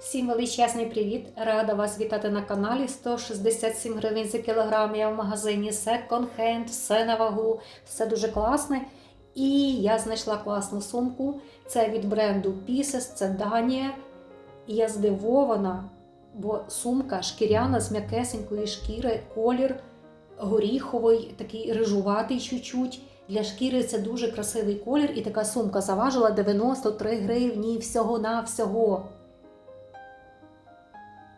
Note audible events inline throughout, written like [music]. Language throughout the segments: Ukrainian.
Всім величезний привіт! Рада вас вітати на каналі 167 гривень за кілограм. Я в магазині Second Hand, все на вагу, все дуже класне. І я знайшла класну сумку. Це від бренду Pieces, це Данія. І я здивована, бо сумка шкіряна з м'якесенької шкіри, колір горіховий, такий рижуватий чуть-чуть. Для шкіри це дуже красивий колір, і така сумка заважила 93 гривні всього-навсього.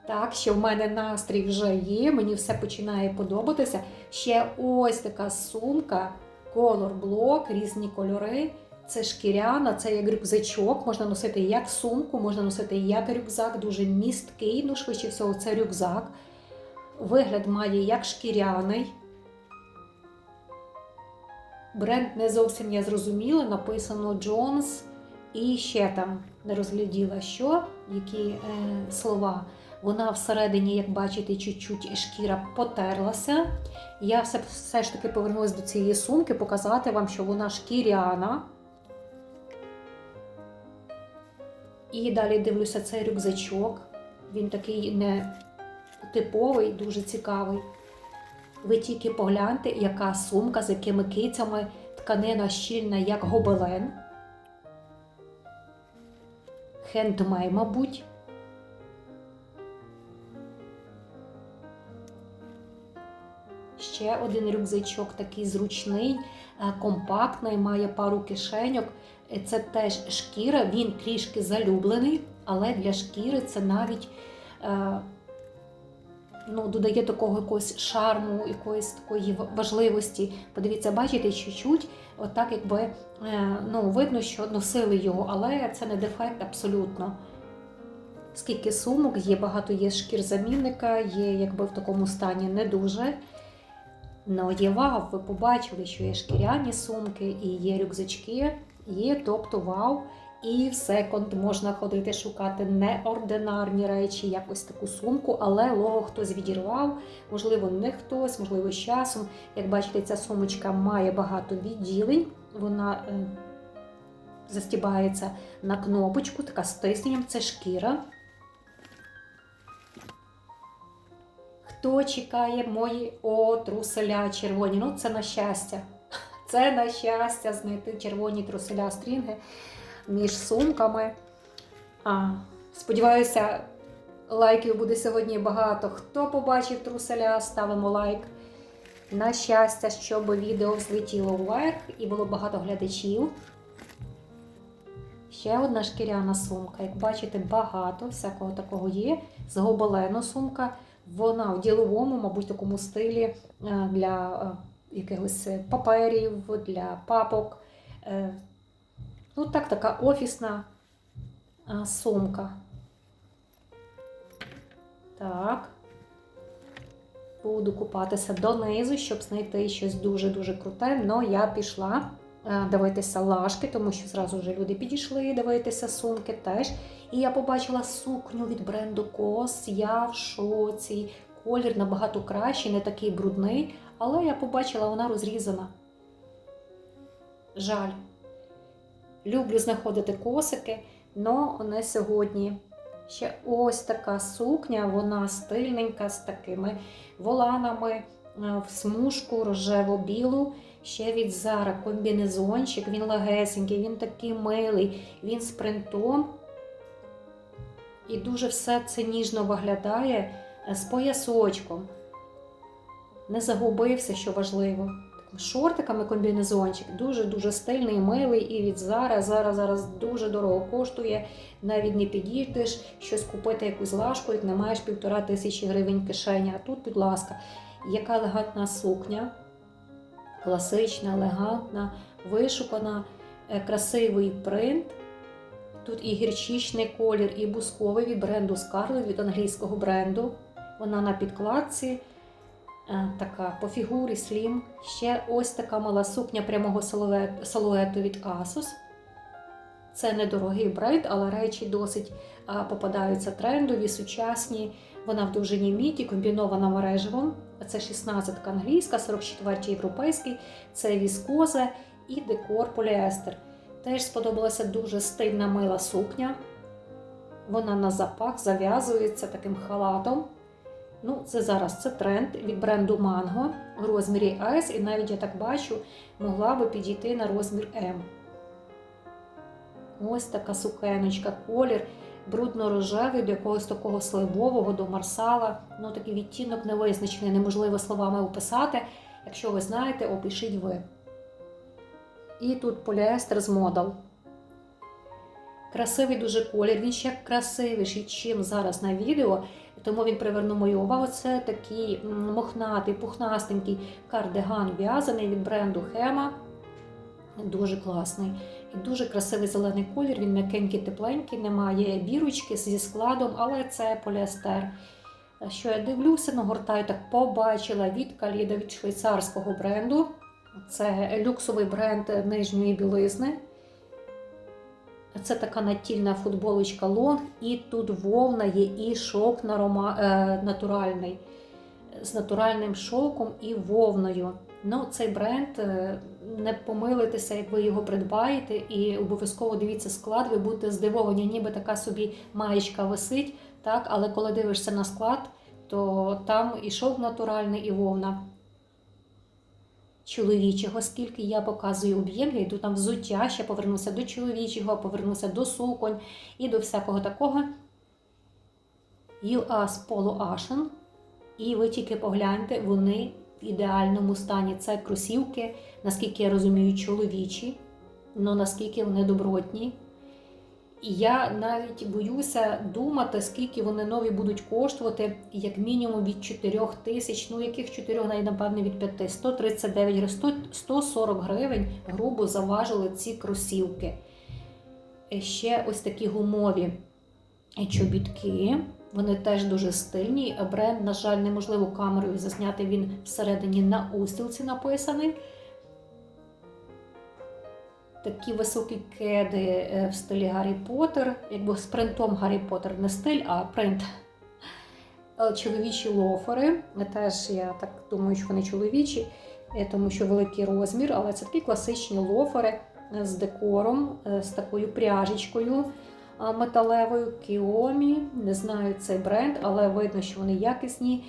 Так, що в мене настрій вже є, мені все починає подобатися. Ще ось така сумка, Block, різні кольори. Це шкіряна, це як рюкзачок, можна носити як сумку, можна носити як рюкзак, дуже місткий, ну швидше всього, це рюкзак. Вигляд має як шкіряний. Бренд не зовсім я зрозуміла, написано Jones і ще там не розгляділа, що, які е, слова. Вона всередині, як бачите, чуть-чуть шкіра потерлася. Я все, все ж таки повернулася до цієї сумки, показати вам, що вона шкіряна. І далі дивлюся цей рюкзачок. Він такий не типовий, дуже цікавий. Ви тільки погляньте, яка сумка, з якими кицями, тканина щільна, як гобелен. Хендмей, мабуть. Ще один рюкзачок такий зручний, е, компактний, має пару кишеньок. Е, Це теж шкіра, він трішки залюблений, але для шкіри це навіть е, ну, додає такого якогось шарму, якоїсь такої важливості. Подивіться, бачите, чуть-чуть, отак якби ну, видно, що носили його, але це не дефект абсолютно. Скільки сумок, є багато є шкір замінника, є якби в такому стані не дуже. Є ви побачили, що є шкіряні сумки, і є рюкзачки, є, тобто вау. І в секонд можна ходити шукати неординарні речі, якось таку сумку, але лого хтось відірвав, можливо, не хтось, можливо, з часом. Як бачите, ця сумочка має багато відділень, вона е, застібається на кнопочку, така з тисненням, це шкіра. Хто чекає мої о, труселя червоні? Ну, це на щастя. [laughs] Це на щастя знайти червоні труселя стрінги між сумками. А, Сподіваюся, лайків буде сьогодні багато. Хто побачив труселя, ставимо лайк. На щастя, щоб відео взлетіло вверх і було багато глядачів. Ще одна шкіряна сумка. Як бачите, багато всякого такого є. З гобелену сумка. Вона в діловому, мабуть, такому стилі е, для е, якихось паперів, для папок. Е, Ну, так, така офісна сумка. Так. Буду купатися донизу, щоб знайти щось дуже-дуже круте. Но я пішла дивитися лашки, тому що зразу вже люди підійшли дивитися сумки теж. І я побачила сукню від бренду Кос. Я в шоці. Колір набагато кращий, не такий брудний, але я побачила, вона розрізана. Жаль. Люблю знаходити косики, але не сьогодні. Ще ось така сукня, вона стильненька, з такими воланами е, в смужку рожево-білу. Ще від Зара комбінезончик, він легесенький, він такий милий, він з принтом. І дуже все це ніжно виглядає е, з поясочком. Не загубився, що важливо шортиками комбінезончик. Дуже-дуже стильний, милий і від Зара. Зараз зараз дуже дорого коштує. Навіть не підійдеш щось купити якусь лашку, як не маєш півтора тисячі гривень кишені. А тут, будь ласка, яка елегантна сукня, класична, елегантна, вишукана, е, красивий принт. Тут і гірчичний колір, і бусковий від бренду Scarlett, від англійського бренду. Вона на підкладці. Е, така по фігурі слім. Ще ось така мала сукня прямого силуету від Asus. Це недорогий бренд, але речі досить попадаються трендові, сучасні. Вона в довжині міді, комбінована мережевом. Це 16 англійська, 44 європейський, це віскоза і декор поліестер. Теж сподобалася дуже стильна мила сукня. Вона на запах зав'язується таким халатом. Ну, це зараз це тренд від бренду Mango в розмірі S, і навіть я так бачу, могла би підійти на розмір M. Ось така сукеночка, колір брудно-рожевий, до якогось такого сливового, до марсала. Ну, такий відтінок невизначений, неможливо словами описати. Якщо ви знаєте, опишіть ви. І тут поліестер з модал. Красивий дуже колір, він ще красивіший, чим зараз на відео, тому він привернув мою увагу. Це такий мохнатий, пухнастенький кардиган в'язаний від бренду Хема. Дуже класний. І дуже красивий зелений колір, він м'якенький, тепленький, немає бірочки зі складом, але це поліестер. Що я дивлюся, нагортаю, так побачила від Каліда від швейцарського бренду. Це люксовий бренд нижньої білизни. Це така натільна футболочка лонг, і тут вовна є і шовк е, натуральний, з натуральним шовком і вовною. Ну, цей бренд е, не помилитеся, як ви його придбаєте, і обов'язково дивіться склад, ви будете здивовані, ніби така собі маєчка висить, так? але коли дивишся на склад, то там і шовк натуральний, і вовна чоловічого, скільки я показую об'єм, я йду там взуття, ще повернуся до чоловічого, повернуся до суконь і до всякого такого. US Polo Ashen. І ви тільки погляньте, вони ідеальному стані. Це кросівки, наскільки я розумію, чоловічі, але наскільки вони добротні. І я навіть боюся думати, скільки вони нові будуть коштувати, як мінімум від 4 тисяч, ну яких 4, навіть напевне від 5, 139 гривень, 140 гривень грубо заважили ці кросівки. Е, Ще ось такі гумові чобітки. Вони теж дуже стильні. Бренд, на жаль, неможливо камерою засняти. Він всередині на устілці написаний. Такі високі кеди е, в стилі Гаррі Поттер, якби з принтом Гаррі Поттер не стиль, а принт. Е, Чоловічі лофери. Теж я так думаю, що вони чоловічі, е, тому що великий розмір, але це такі класичні лофери е, з декором, е, з такою пряжечкою металевою Кіомі. Не знаю цей бренд, але видно, що вони якісні.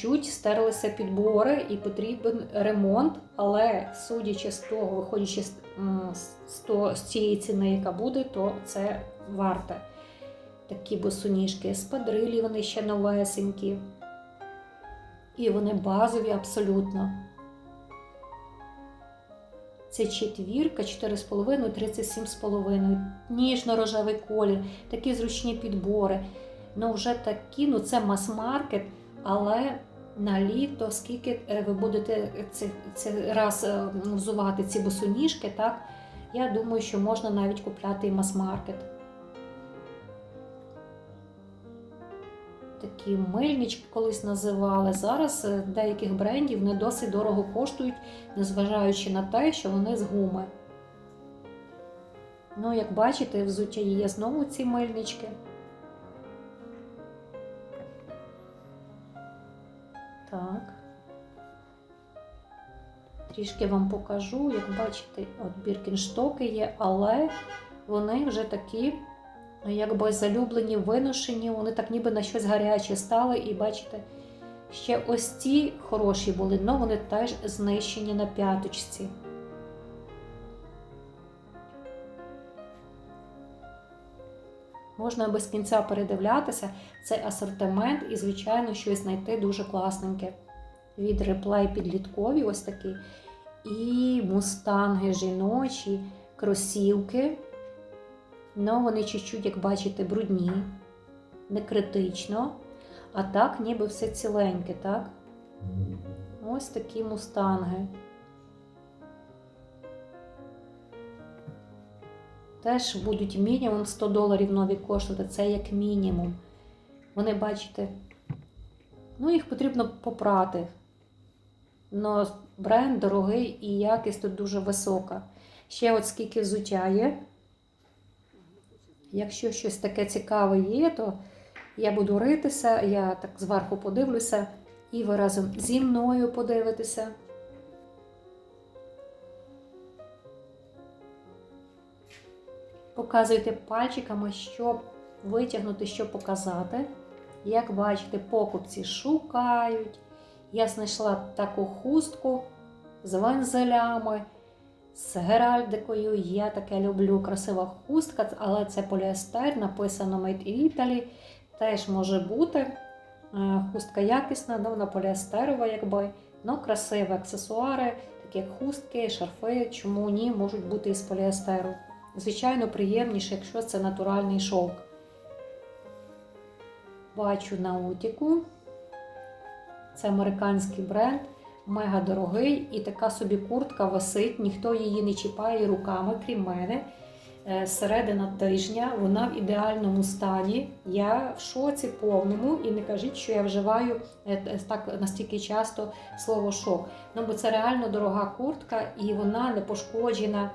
Чуть стерлися підбори і потрібен ремонт, але судячи з того, виходячи з, цієї ціни, яка буде, то це варте. Такі босоніжки з падрилі, вони ще новесенькі. І вони базові абсолютно. Це четвірка 4,5, 37,5. Ніжно-рожевий колір, такі зручні підбори. Ну, вже такі, ну це мас-маркет, але на літо, скільки е, ви будете це, це раз е, взувати ці босоніжки, так? Я думаю, що можна навіть купляти і мас-маркет. Такі мильнички колись називали. Зараз е, деяких брендів не досить дорого коштують, незважаючи на те, що вони з гуми. Ну, як бачите, взуття є знову ці мильнички. Так. Трішки вам покажу, як бачите, от біркінштоки є, але вони вже такі, якби залюблені, виношені, вони так ніби на щось гаряче стали. І бачите, ще ось ці хороші були, але вони теж знищені на п'яточці. Можна без кінця передивлятися цей асортимент і, звичайно, щось знайти дуже класненьке. Від реплей підліткові, ось такі. І мустанги жіночі, кросівки. Ну, вони чуть-чуть, як бачите, брудні, не критично. А так, ніби все ціленьке, так? Ось такі мустанги. Теж будуть мінімум 100 доларів нові коштувати. Це як мінімум. Вони, бачите, ну їх потрібно попрати. Но бренд дорогий і якість тут дуже висока. Ще от скільки взуття є. Якщо щось таке цікаве є, то я буду ритися, я так зверху подивлюся, і ви разом зі мною подивитеся. Показуйте пальчиками, що витягнути, що показати. Як бачите, покупці шукають. Я знайшла таку хустку з вензелями, з геральдикою. Я таке люблю. Красива хустка, але це поліестер, написано Made in Italy. Теж може бути. Е, Хустка якісна, ну, вона поліестерова, якби. Ну, красиві аксесуари, такі як хустки, шарфи, чому ні, можуть бути із поліестеру. Звичайно, приємніше, якщо це натуральний шовк. Бачу наутіку. Це американський бренд, мега дорогий, і така собі куртка висить, ніхто її не чіпає руками, крім мене. Е, Середина тижня, вона в ідеальному стані. Я в шоці повному, і не кажіть, що я вживаю е, так настільки часто слово шок. Ну, бо це реально дорога куртка, і вона не пошкоджена.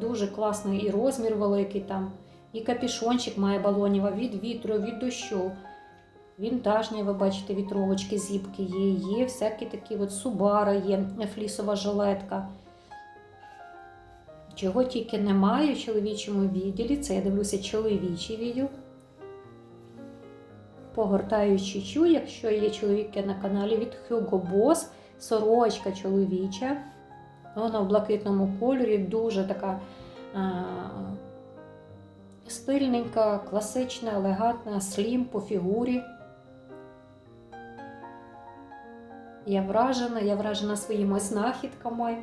Дуже класний і розмір великий там. І капішончик має балонєва від вітру, від дощу. Вінтажні, ви бачите, вітровочки, зіпки є. Є всякі такі от субари, є флісова жилетка. Чого тільки немає в чоловічому відділі, це я дивлюся чоловічий відділ. Погортаю чечу, якщо є чоловіки на каналі від Hugo Boss, сорочка чоловіча. Вона в блакитному кольорі, дуже така а, стильненька, класична, елегантна, слім по фігурі. Я вражена, я вражена своїми знахідками.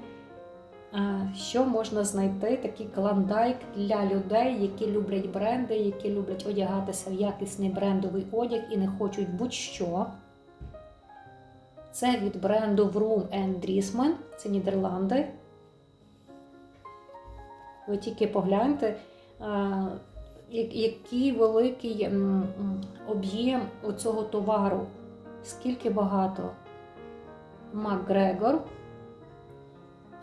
Що можна знайти? Такий клондайк для людей, які люблять бренди, які люблять одягатися в якісний брендовий одяг і не хочуть будь-що. Це від бренду Vroom Driesman, це Нідерланди. Ви тільки погляньте, який великий об'єм у цього товару, скільки багато. Макгрегор.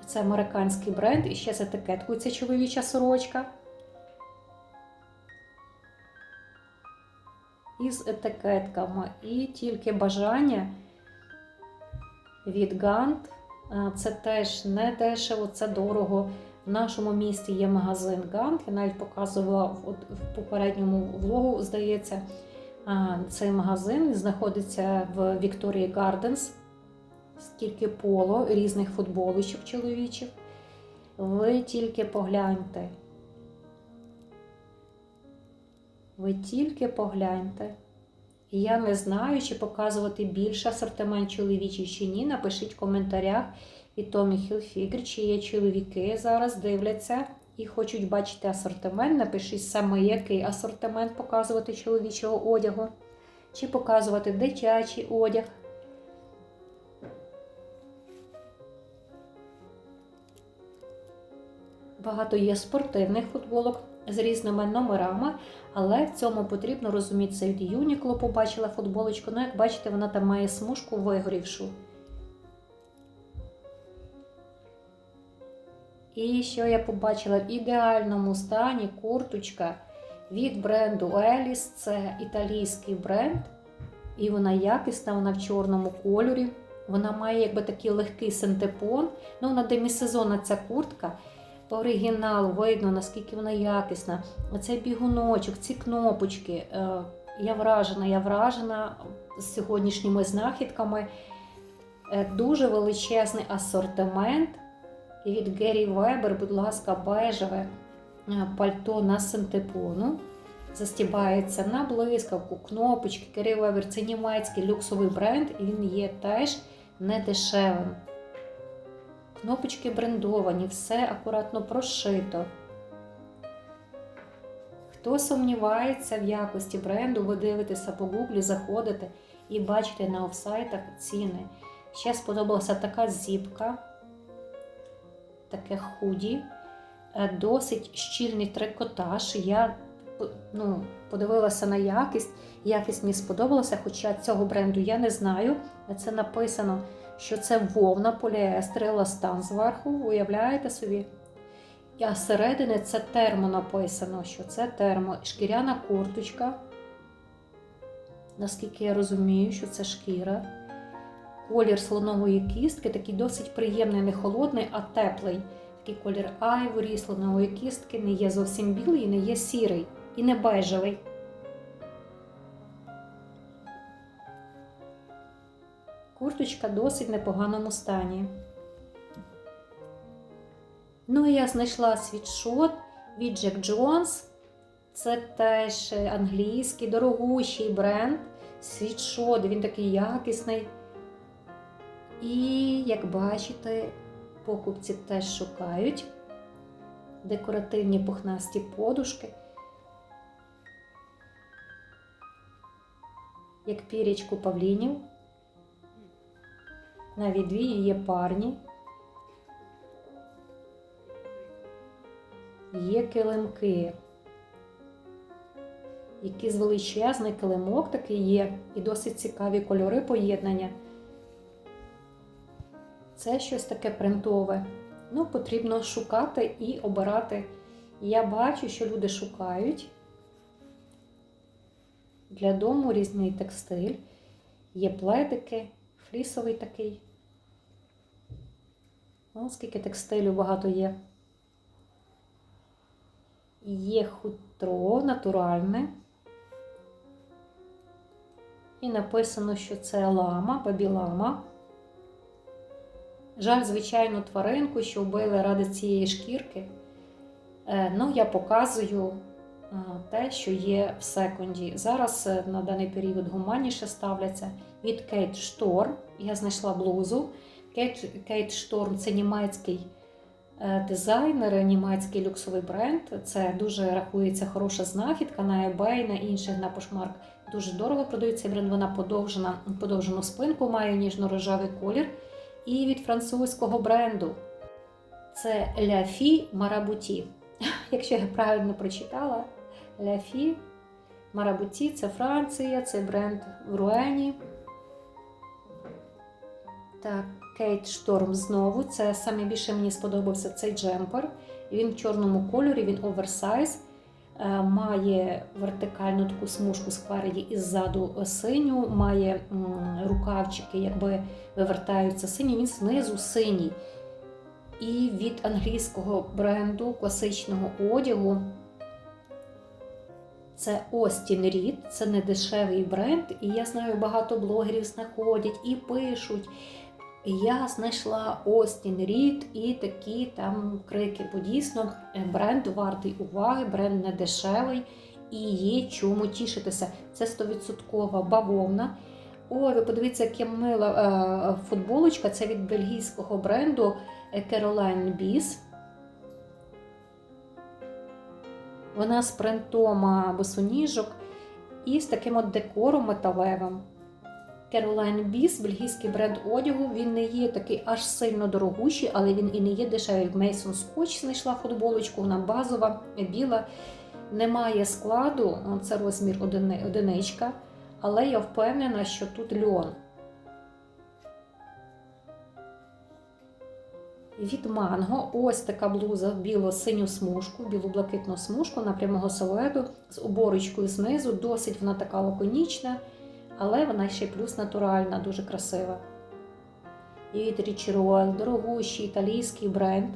Це американський бренд і ще з етикеткою це чоловіча сорочка. Із етикетками. І тільки бажання від Гант. Це теж не дешево, це дорого. В нашому місті є магазин Гант. Я навіть показувала в, попередньому влогу, здається, цей магазин знаходиться в Вікторії Гарденс. Скільки поло різних футболочок чоловічих. Ви тільки погляньте. Ви тільки погляньте. І Я не знаю, чи показувати більше асортимент чоловічий чи ні. Напишіть в коментарях від Tommy Hilfiger, чи є чоловіки зараз дивляться і хочуть бачити асортимент. Напишіть саме, який асортимент показувати чоловічого одягу, чи показувати дитячий одяг. Багато є спортивних футболок з різними номерами, але в цьому потрібно розумітися від Uniqlo побачила футболочку. Ну, як бачите, вона там має смужку вигорівшу. І що я побачила в ідеальному стані курточка від бренду Elis. Це італійський бренд. І вона якісна, вона в чорному кольорі. Вона має якби такий легкий синтепон. Ну, вона демісезонна ця куртка. Оригінал, видно, наскільки вона якісна. Оцей бігуночок, ці кнопочки. Е, Я вражена, я вражена з сьогоднішніми знахідками. Е, Дуже величезний асортимент. І від Гері Вебер, будь ласка, бежеве е, пальто на синтепону. Застібається на блискавку, кнопочки. Гері Вебер це німецький люксовий бренд, і він є теж не дешевим. Кнопочки брендовані, все акуратно прошито. Хто сумнівається в якості бренду, ви дивитеся по гуглі, заходите і бачите на офсайтах ціни. Ще сподобалася така зіпка, таке худі, е, досить щільний трикотаж. Я ну, подивилася на якість, якість мені сподобалася, хоча цього бренду я не знаю. Це написано що це вовна, поліестер, еластан зверху, уявляєте собі? А зсередини це термо написано, що це термо. Шкіряна курточка. Наскільки я розумію, що це шкіра. Колір слонової кістки, такий досить приємний, не холодний, а теплий. такий колір айворі, слонової кістки, не є зовсім білий, і не є сірий і не бежевий. Курточка досить в непоганому стані. Ну і я знайшла світшот від Jack Jones. Це теж англійський, дорогущий бренд. Світшот, він такий якісний. І, як бачите, покупці теж шукають декоративні пухнасті подушки. Як пірячку павлінів. Навіть дві є парні. Є килимки. Якийсь величезний килимок такий є, і досить цікаві кольори поєднання. Це щось таке принтове. Ну, потрібно шукати і обирати. Я бачу, що люди шукають. Для дому різний текстиль. Є пледики, флісовий такий. О, скільки текстилю багато є. Є хутро натуральне. І написано, що це лама, бабілама. Жаль, звичайно, тваринку, що вбили ради цієї шкірки. Е, Ну, я показую те, що є в секунді. Зараз е, на даний період гуманніше ставляться від Кейт Шторм. Я знайшла блузу. Кейт, Кейт Шторм це німецький е, дизайнер, німецький люксовий бренд. Це дуже рахується хороша знахідка на eBay, на інших на Poshmark. Дуже дорого продається бренд. Вона подовжена, подовжену спинку, має ніжно-рожевий колір. І від французького бренду це Fille Marabuti. [laughs] Якщо я правильно прочитала, Fille Marabuti це Франція, це бренд в Руені. Так, Кейт Шторм знову. Це саме більше мені сподобався цей джемпер. Він в чорному кольорі, він оверсайз. Е, Має вертикальну таку смужку спереді і ззаду синю, має рукавчики, якби вивертаються сині, він знизу синій. І від англійського бренду класичного одягу це Austin Reed, це не дешевий бренд, і я знаю, багато блогерів знаходять і пишуть. Я знайшла Austin Reed і такі там крики. Бо дійсно бренд вартий уваги, бренд не дешевий і є чому тішитися. Це 100% бавовна. Ой, ви подивіться, яка мила е, футболочка. Це від бельгійського бренду Caroline Biss. Вона з принтом босоніжок і з таким от декором металевим. Caroline Biss, бельгійський бренд одягу, він не є такий аж сильно дорогущий, але він і не є дешевий. Mason Scotch знайшла футболочку, вона базова, біла. Немає складу, це розмір одиничка, але я впевнена, що тут льон. Від манго ось така блуза в біло-синю смужку, біло-блакитну смужку на прямого силуету з оборочкою знизу. Досить вона така лаконічна, але вона ще плюс натуральна, дуже красива. І від Ricci Royal, дорогущий італійський бренд.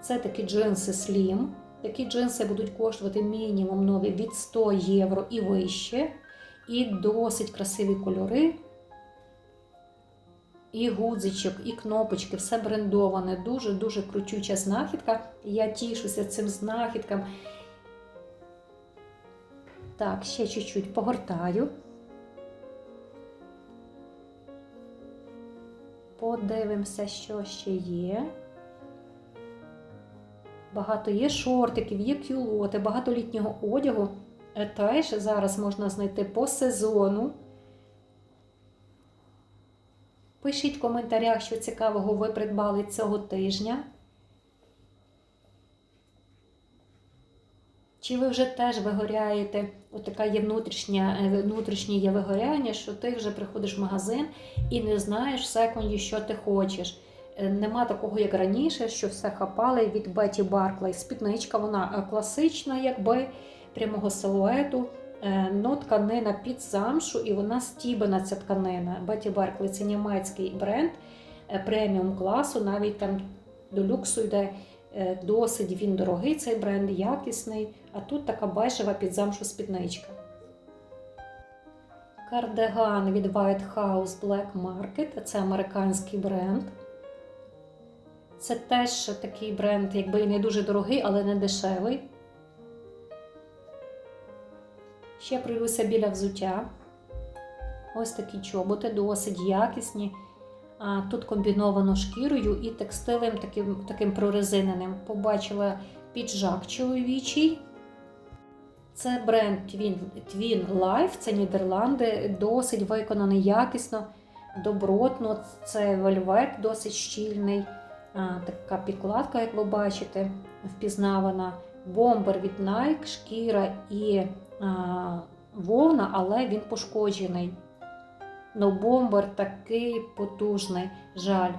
Це такі джинси Slim. Такі джинси будуть коштувати мінімум нові від 100 євро і вище. І досить красиві кольори. І гудзичок, і кнопочки, все брендоване, дуже-дуже крутюча знахідка. Я тішуся цим знахідкам. Так, ще чуть-чуть погортаю. Подивимося, що ще є. Багато є шортиків, є кюлоти, багато літнього одягу. Теж зараз можна знайти по сезону. Пишіть в коментарях, що цікавого ви придбали цього тижня. Чи ви вже теж вигоряєте? Отака є внутрішня, е, внутрішнє є вигоряння, що ти вже приходиш в магазин і не знаєш в секунді, що ти хочеш. Е, Нема такого, як раніше, що все хапали від Беті Барклей. Спідничка, вона е, класична, якби прямого силуету. Е, Но тканина під замшу, і вона стібана ця тканина. Беті Барклey це німецький бренд е, преміум класу, навіть там до люксу йде Е, Досить він дорогий, цей бренд, якісний. А тут така бежева під замшу спідничка. Кардиган від White House Black Market. Це американський бренд. Це теж такий бренд, якби і не дуже дорогий, але не дешевий. Ще пройдуся біля взуття. Ось такі чоботи, досить якісні. Тут комбіновано шкірою і текстилем таким, таким прорезиненим. Побачила піджак чоловічий. Це бренд Twin, Twin Life, це Нідерланди, досить виконаний якісно, добротно. Це вельвет досить щільний. Така підкладка, як ви бачите, впізнавана. Бомбер від Nike, шкіра і а, вовна, але він пошкоджений. Но бомбер такий потужний, жаль.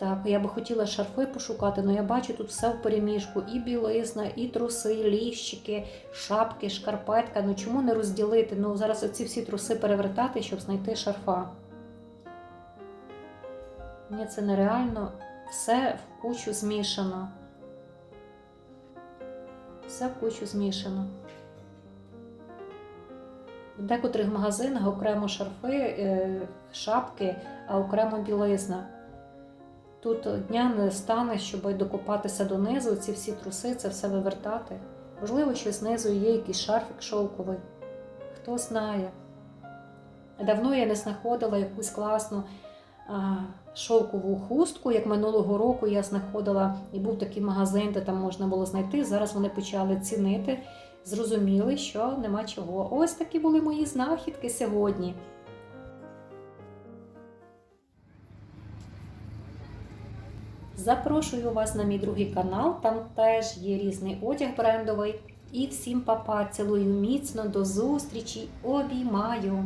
Так, я би хотіла шарфи пошукати, але я бачу тут все в переміжку. І білизна, і труси, ліщики, шапки, шкарпетка. Ну чому не розділити? Ну зараз оці всі труси перевертати, щоб знайти шарфа. Ні, це нереально. Все в кучу змішано. Все в кучу змішано. В декотрих магазинах окремо шарфи, е, шапки, а окремо білизна. Тут дня не стане, щоб докопатися донизу, ці всі труси, це все вивертати. Можливо, що знизу є якийсь шарфік шовковий. Хто знає. Давно я не знаходила якусь класну шовкову хустку, як минулого року я знаходила, і був такий магазин, де там можна було знайти. Зараз вони почали цінити, зрозуміли, що нема чого. Ось такі були мої знахідки сьогодні. Запрошую вас на мій другий канал, там теж є різний одяг брендовий. І всім папа, цілую міцно, до зустрічі, обіймаю!